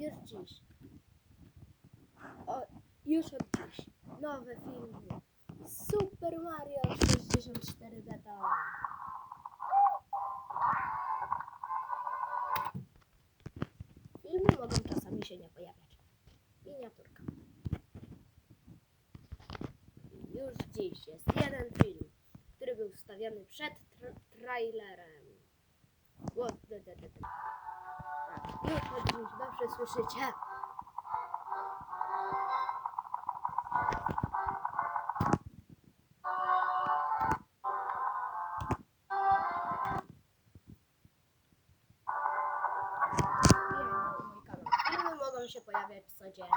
Już dziś. O, już od dziś. Nowe filmy. Super Mario 64 beta. Filmy mogą czasami się nie pojawiać. Miniaturka. Już dziś jest jeden film, który był wstawiony przed tra trailerem. What the, the, the, the. Tak, już od dziś dobrze słyszycie. Filmy mogą się pojawiać codziennie.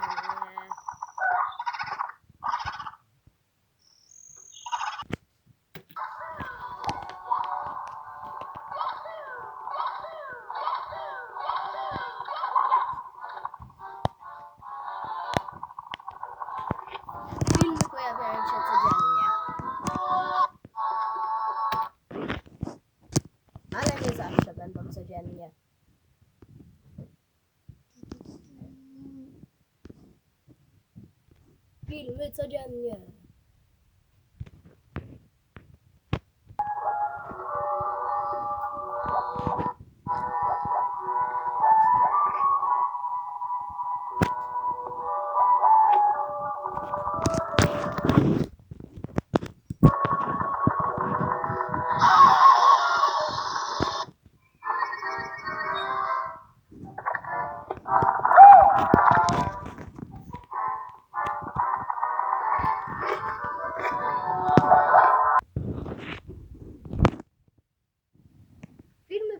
Będą codziennie. Filmy codziennie.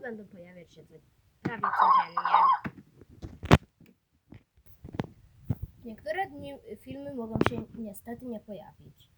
Będą pojawiać się co, prawie codziennie. Niektóre dni filmy mogą się niestety nie pojawić.